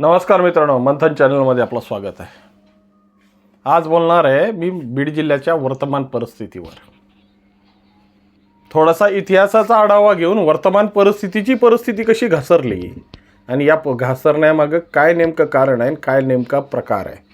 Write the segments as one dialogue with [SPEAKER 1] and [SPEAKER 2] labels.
[SPEAKER 1] नमस्कार मित्रांनो मंथन चॅनलमध्ये आपलं स्वागत आहे. आज बोलणार आहे मी बीड जिल्ह्याच्या वर्तमान परिस्थितीवर. थोडासा इतिहासाचा आढावा घेऊन वर्तमान परिस्थितीची परिस्थिती कशी घसरली आणि या प- घसरण्यामागं काय नेमकं कारण आहे आणि काय नेमका प्रकार आहे?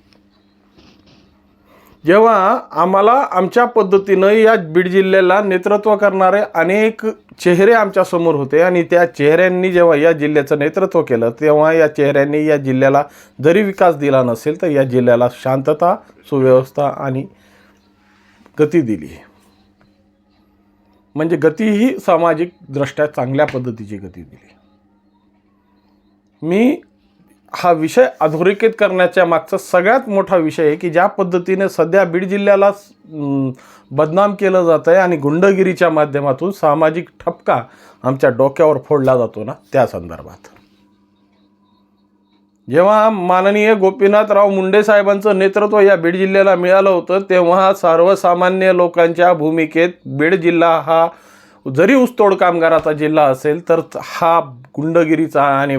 [SPEAKER 1] जेव्हा आम्हाला आमच्या पद्धतीनं या बीड जिल्ह्याला नेतृत्व करणारे अनेक चेहरे आमच्यासमोर होते आणि त्या चेहऱ्यांनी जेव्हा या जिल्ह्याचं नेतृत्व केलं तेव्हा या चेहऱ्यांनी या जिल्ह्याला जरी विकास दिला नसेल तर या जिल्ह्याला शांतता सुव्यवस्था आणि गती दिली. म्हणजे गती ही सामाजिकदृष्ट्या चांगल्या पद्धतीची गती दिली. मी हा विषय अधोरेखित करण्याच्या मागचा सगळ्यात मोठा विषय आहे की ज्या पद्धतीने सध्या बीड जिल्ह्याला बदनाम केलं जातं आहे आणि गुंडगिरीच्या माध्यमातून सामाजिक ठपका आमच्या डोक्यावर फोडला जातो ना त्या संदर्भात. जेव्हा माननीय गोपीनाथराव मुंडे साहेबांचं नेतृत्व या बीड जिल्ह्याला मिळालं होतं तेव्हा सर्वसामान्य लोकांच्या भूमिकेत बीड जिल्हा हा जरी ऊसतोड कामगाराचा जिल्हा असेल तर हा गुंडगिरीचा आणि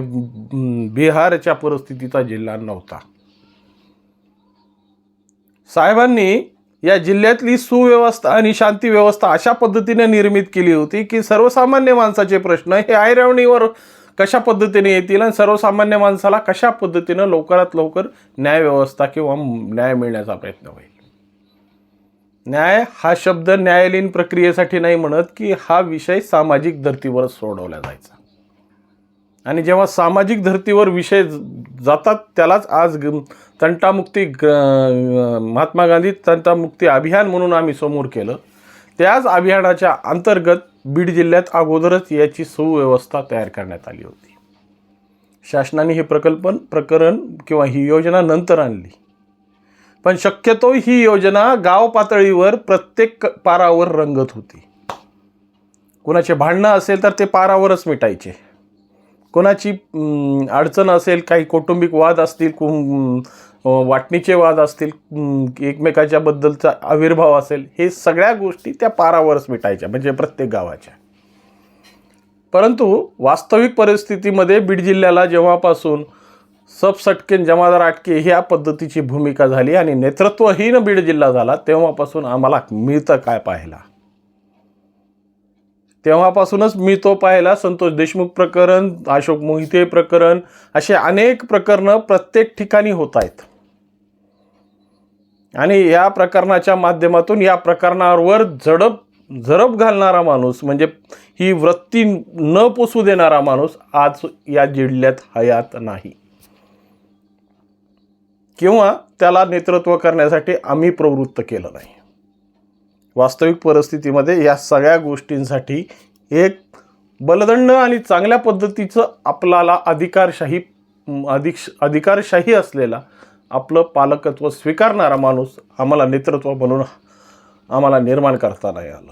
[SPEAKER 1] बिहारच्या परिस्थितीचा जिल्हा नव्हता. साहेबांनी या जिल्ह्यातली सुव्यवस्था आणि शांती व्यवस्था अशा पद्धतीने निर्मित केली होती की सर्वसामान्य माणसाचे प्रश्न हे ऐरवणीवर कशा पद्धतीने येतील आणि सर्वसामान्य माणसाला कशा पद्धतीनं लवकरात लवकर न्याय व्यवस्था किंवा न्याय मिळण्याचा प्रयत्न होईल? न्याय हा शब्द न्यायालयीन प्रक्रियेसाठी नाही म्हणत की हा विषय सामाजिक धर्तीवर सोडवला जायचा. आणि जेव्हा सामाजिक धर्तीवर विषय जातात त्यालाच आज तंटामुक्ती ग महात्मा गांधी तंटामुक्ती अभियान म्हणून आम्ही समोर केलं. त्याच अभियानाच्या अंतर्गत बीड जिल्ह्यात अगोदरच याची सुव्यवस्था तयार करण्यात आली होती. शासनाने हे प्रकल्पन प्रकरण किंवा ही योजना नंतर आणली. पण शक्यतो ही योजना गाव पातळीवर प्रत्येक पारावर रंगत होती. कुणाचे भांडणं असेल तर ते पारावरच मिटायचे. कोणाची अडचण असेल काही कौटुंबिक वाद असतील कु वाटणीचे वाद असतील एकमेकाच्या बद्दलचा आविर्भाव असेल हे सगळ्या गोष्टी त्या पारावरच मिटायच्या म्हणजे प्रत्येक गावाच्या. परंतु वास्तविक परिस्थितीमध्ये बीड जिल्ह्याला जेव्हापासून सबसटकेन जमादार आटके ह्या पद्धतीची भूमिका झाली आणि नेतृत्वहीन बीड जिल्हा झाला तेव्हापासून आम्हाला मिळतं काय पाहायला? तेव्हापासूनच मी तो पाहिला संतोष देशमुख प्रकरण अशोक मोहिते प्रकरण असे अनेक प्रकरणं प्रत्येक ठिकाणी होत आहेत. आणि या प्रकरणाच्या माध्यमातून या प्रकरणावर झडप झडप घालणारा माणूस म्हणजे ही वृत्ती न पोसू देणारा माणूस आज या जिल्ह्यात हयात नाही. किंवा त्याला नेतृत्व करण्यासाठी आम्ही प्रवृत्त केलं नाही. वास्तविक परिस्थितीमध्ये या सगळ्या गोष्टींसाठी एक बलदंड आणि चांगल्या पद्धतीचं आपल्याला अधिकारशाही अधिक अधिकारशाही असलेला आपलं पालकत्व स्वीकारणारा माणूस आम्हाला नेतृत्व म्हणून आम्हाला निर्माण करता नाही आलं.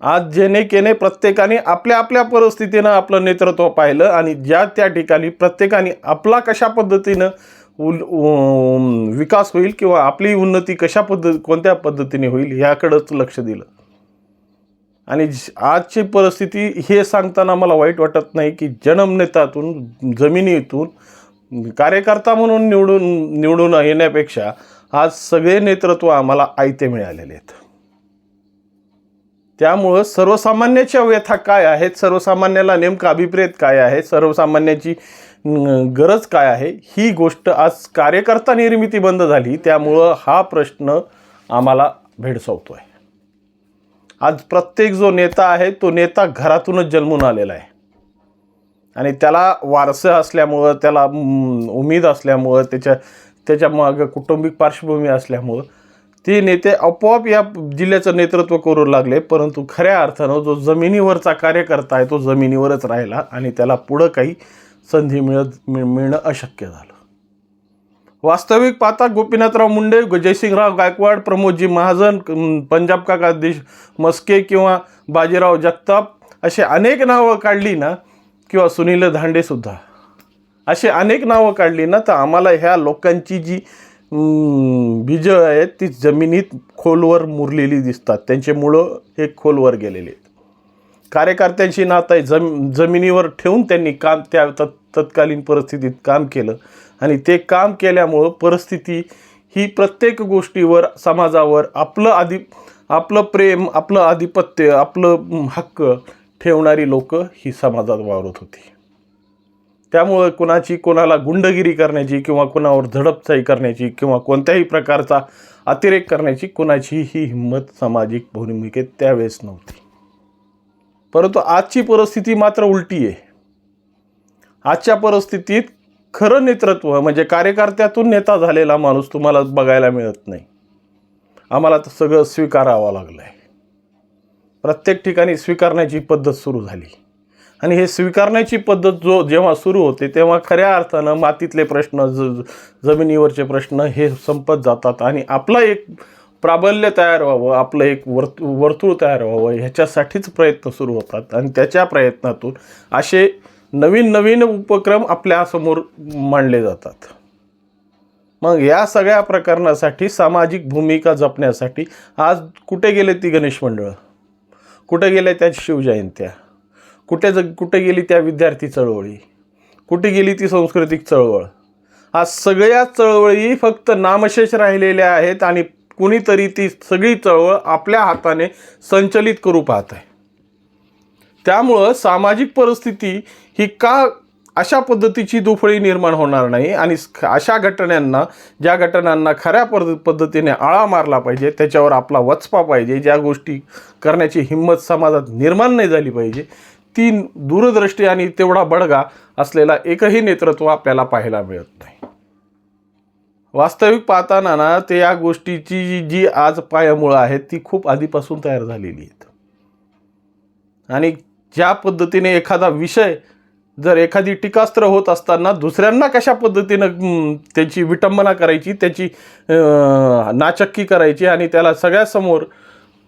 [SPEAKER 1] आज जेणे केने प्रत्येकाने आपल्या आपल्या परिस्थितीनं आपलं नेतृत्व पाहिलं आणि ज्या त्या ठिकाणी प्रत्येकाने आपला कशा पद्धतीनं उल विकास होईल किंवा आपली उन्नती कशा पद्धत कोणत्या पद्धतीने होईल ह्याकडंच लक्ष दिलं. आणि आजची परिस्थिती हे सांगताना मला वाईट वाटत नाही की जनमनेतातून जमिनीतून कार्यकर्ता म्हणून निवडून निवडून येण्यापेक्षा आज सगळे नेतृत्व आम्हाला आयते मिळालेले आहेत. त्यामुळं सर्वसामान्याच्या व्यथा काय आहेत? सर्वसामान्याला नेमका अभिप्रेत काय आहे? सर्वसामान्याची गरज काय आहे? ही गोष्ट आज कार्यकर्ता निर्मिती बंद झाली त्यामुळं हा प्रश्न आम्हाला भेडसावतो आहे आज प्रत्येक जो नेता आहे तो नेता घरातूनच जन्मून आलेला आहे. आणि त्याला वारसं असल्यामुळं त्याला उमेद असल्यामुळं त्याच्या त्याच्या मागं कुटुंबिक पार्श्वभूमी असल्यामुळं ते नेते आपोआप या जिल्ह्याचं नेतृत्व करू लागले. परंतु खऱ्या अर्थानं जो जमिनीवरचा कार्यकर्ता आहे तो जमिनीवरच राहिला आणि त्याला पुढं काही संधी मिळत मिळ- मिळणं अशक्य झालं. वास्तविक पाहता गोपीनाथराव मुंडे ग- जयसिंगराव गायकवाड प्रमोदजी महाजन पंजाब काका देश मस्के किंवा बाजीराव जगताप असे अनेक नावं काढली ना किंवा सुनील धांडेसुद्धा असे अनेक नावं काढली ना तर आम्हाला ह्या लोकांची जी बीजं आहेत ती जमिनीत खोलवर मुरलेली दिसतात. त्यांचे मुळं हे खोलवर गेलेले कार्यकर्त्यांशी नातं आहे. जम जमिनीवर ठेवून त्यांनी काम त्या तत् तत्कालीन परिस्थितीत काम केलं. आणि ते काम केल्यामुळं परिस्थिती ही प्रत्येक गोष्टीवर समाजावर आपलं आधी आपलं प्रेम आपलं आधिपत्य आपलं हक्क ठेवणारी लोक ही समाजात वावरत होती. त्यामुळं कुणाची कोणाला गुंडगिरी करण्याची किंवा कुणावर झडपचाई करण्याची किंवा कोणत्याही प्रकारचा अतिरेक करण्याची कुणाची ही हिंमत सामाजिक भूमिकेत त्यावेळेस नव्हती. परंतु आजची परिस्थिती मात्र उलटी आहे. आजच्या परिस्थितीत खरं नेतृत्व म्हणजे कार्यकर्त्यातून नेता झालेला माणूस तुम्हाला बघायला मिळत नाही. आम्हाला तर सगळं स्वीकारावं लागलं आहे प्रत्येक ठिकाणी स्वीकारण्याची पद्धत सुरू झाली. आणि हे स्वीकारण्याची पद्धत जो जेव्हा सुरू होते तेव्हा खऱ्या अर्थानं मातीतले प्रश्न ज जमिनीवरचे प्रश्न हे संपत जातात. आणि आपला एक प्राबल्य तयार व्हावं आपलं एक वर्त वर्तुळ तयार व्हावं ह्याच्यासाठीच प्रयत्न सुरू होतात. आणि त्याच्या प्रयत्नातून असे नवीन नवीन उपक्रम आपल्यासमोर मांडले जातात. मग या सगळ्या प्रकरणासाठी सामाजिक भूमिका जपण्यासाठी आज कुठे गेले ती गणेश मंडळं? कुठे गेल्या त्या शिवजयंत्या? कुठे ज कुठे गेली त्या विद्यार्थी चळवळी? कुठे गेली ती सांस्कृतिक चळवळ? आज सगळ्या चळवळी फक्त नामशेष राहिलेल्या आहेत आणि कुणीतरी ती सगळी चळवळ आपल्या हाताने संचलित करू पाहत आहे. त्यामुळं सामाजिक परिस्थिती ही का अशा पद्धतीची दुफळी निर्माण होणार नाही आणि अशा घटनांना ज्या घटनांना खऱ्या पद्ध पद्धतीने आळा मारला पाहिजे त्याच्यावर आपला वचपा पाहिजे ज्या गोष्टी करण्याची हिंमत समाजात निर्माण नाही झाली पाहिजे ती दूरदृष्टी आणि तेवढा बडगा असलेला एकही नेतृत्व आपल्याला पाहायला मिळत नाही. वास्तविक पाहताना ना ते या गोष्टीची जी जी आज पायामुळं आहेत ती खूप आधीपासून तयार झालेली आहेत. आणि ज्या पद्धतीने एखादा विषय जर एखादी टीकास्त्र होत असताना दुसऱ्यांना कशा पद्धतीनं त्याची विटंबना करायची त्याची नाचक्की करायची आणि त्याला सगळ्यासमोर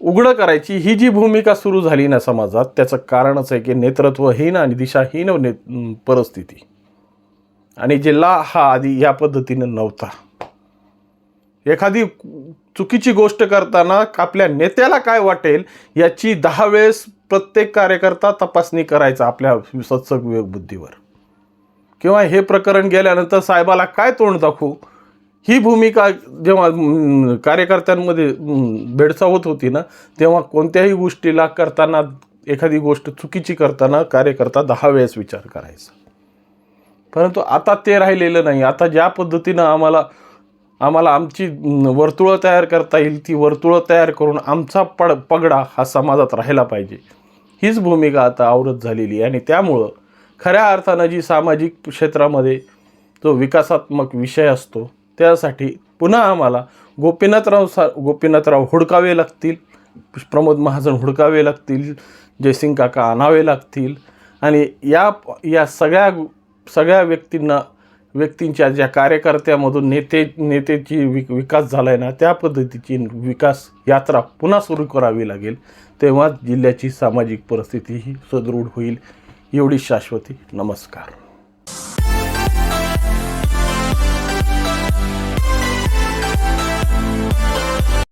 [SPEAKER 1] उघडं करायची ही जी भूमिका सुरू झाली ना समाजात त्याचं कारणच आहे की नेतृत्वहीन आणि दिशाहीन ने परिस्थिती. आणि जिल्हा हा आधी या पद्धतीनं नव्हता. एखादी चुकीची गोष्ट करताना आपल्या नेत्याला काय वाटेल याची दहा वेळेस प्रत्येक कार्यकर्ता तपासणी करायचा आपल्या सत्सग बुद्धीवर. किंवा हे प्रकरण गेल्यानंतर साहेबाला काय तोंड दाखवू? ही भूमिका जेव्हा कार्यकर्त्यांमध्ये भेडसावत होती ना तेव्हा कोणत्याही गोष्टीला करताना एखादी गोष्ट चुकीची करताना कार्यकर्ता दहा वेळेस विचार करायचा. परंतु आता ते राहिलेलं नाही. आता ज्या पद्धतीनं आम्हाला आम्हाला आमची वर्तुळं तयार करता येईल ती वर्तुळं तयार करून आमचा पड पगडा हा समाजात राहिला पाहिजे. हीच भूमिका आता आवरत झालेली आहे आणि त्यामुळं खऱ्या अर्थानं जी सामाजिक क्षेत्रामध्ये जो विकासात्मक विषय असतो त्यासाठी पुन्हा आम्हाला गोपीनाथराव सा गोपीनाथराव हुडकावे लागतील प्रमोद महाजन हुडकावे लागतील जयसिंग काका आणावे लागतील आणि या या सगळ्या सगळ्या व्यक्तींना व्यक्तींच्या ज्या कार्यकर्त्यामधून नेते नेतेची विक विकास झाला आहे ना त्या पद्धतीची विकास यात्रा पुन्हा सुरू करावी लागेल. तेव्हा जिल्ह्याची सामाजिक परिस्थिती ही सुदृढ होईल एवढी शाश्वती. नमस्कार.